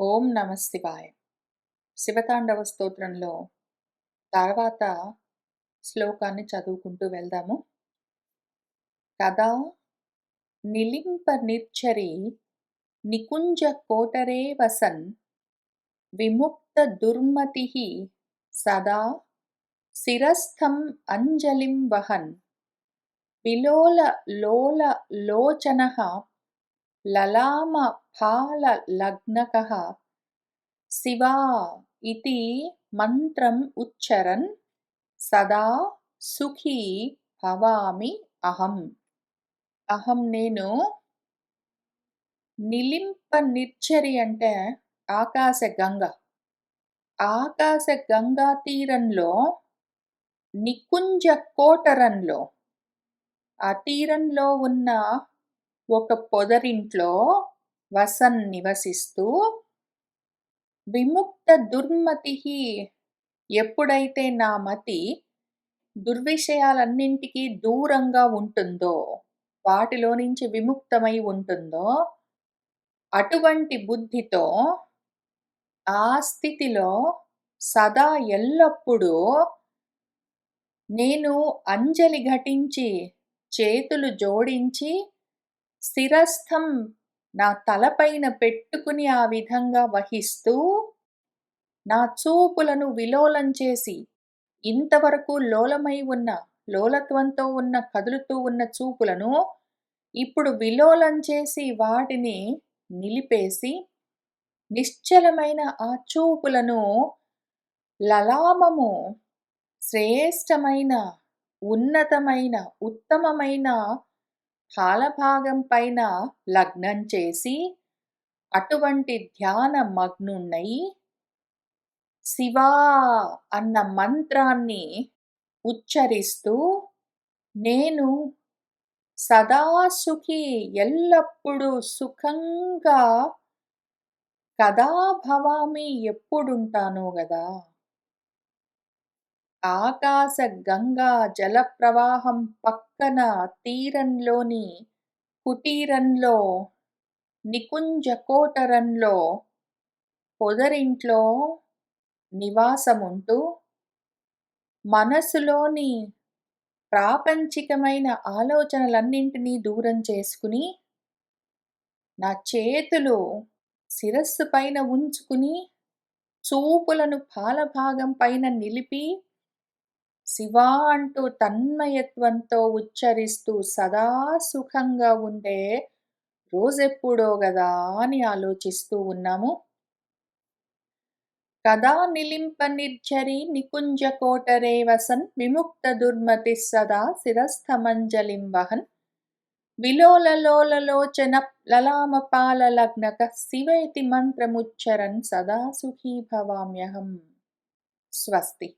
ఓం నమ శివాయ. శివతాండవ స్తోత్రంలో తర్వాత శ్లోకాన్ని చదువుకుంటూ వెళ్దాము. కదా నిలింప నిర్చరి నికుంజ కోటరే వసన్ విముక్త దుర్మతి సదా శిరస్థం అంజలిం వహన్ విలోల లోల లోచన లలామ ఫాల లగ్నకः శివా ఇది మంత్రం ఉచ్చరన్ సదా సుఖీ భవామి అహం అహం నేను నిలింప నిర్చరి అంటే ఆకాశ గంగ ఆకాశ గంగా తీరంలో నికుంజ కోటరంలో ఆ తీరంలో ఉన్న ఒక పొదరింట్లో వసన్ నివసిస్తూ విముక్త దుర్మతి ఎప్పుడైతే నా మతి దుర్విషయాలన్నింటికీ దూరంగా ఉంటుందో వాటిలో నుంచి విముక్తమై ఉంటుందో అటువంటి బుద్ధితో ఆ స్థితిలో సదా ఎల్లప్పుడూ నేను అంజలి ఘటించి చేతులు జోడించి శిరస్థం నా తలపైన పెట్టుకుని ఆ విధంగా వహిస్తూ నా చూపులను విలోలం చేసి ఇంతవరకు లోలమై ఉన్న లోలత్వంతో ఉన్న కదులుతూ ఉన్న చూపులను ఇప్పుడు విలోలం చేసి వాటిని నిలిపేసి నిశ్చలమైన ఆ చూపులను లలామము శ్రేష్టమైన ఉన్నతమైన ఉత్తమమైన కాలభాగం పైన లగ్నం చేసి అటువంటి ధ్యాన మగ్నున్నై శివా అన్న మంత్రాన్ని ఉచ్చరిస్తూ నేను సదా సుఖి ఎల్లప్పుడూ సుఖంగా కదా భవామి ఎప్పుడుంటాను గదా. ఆకాశ గంగా జలప్రవాహం పక్కన తీరంలోని కుటీరంలో నికుంజకోటరంలో పొదరింట్లో నివాసముంటూ మనసులోని ప్రాపంచికమైన ఆలోచనలన్నింటినీ దూరం చేసుకుని నా చేతులు శిరస్సు పైన ఉంచుకుని చూపులను పాలభాగం పైన నిలిపి శివా అంటూ తన్మయత్వంతో ఉచ్చరిస్తూ సదా సుఖంగా ఉండే రోజెప్పుడో గదా అని ఆలోచిస్తూ ఉన్నాము. కదా నిలింప నిర్జరి నికుంజ కోటరే వసన్ విముక్త దుర్మతి సదా శిరస్థమంజలిం వహన్ విలోలలోలలోచన లలామపాల లగ్నక శివేతి మంత్రముచ్చరన్ సదా సుఖీ భవామ్యహం. స్వస్తి.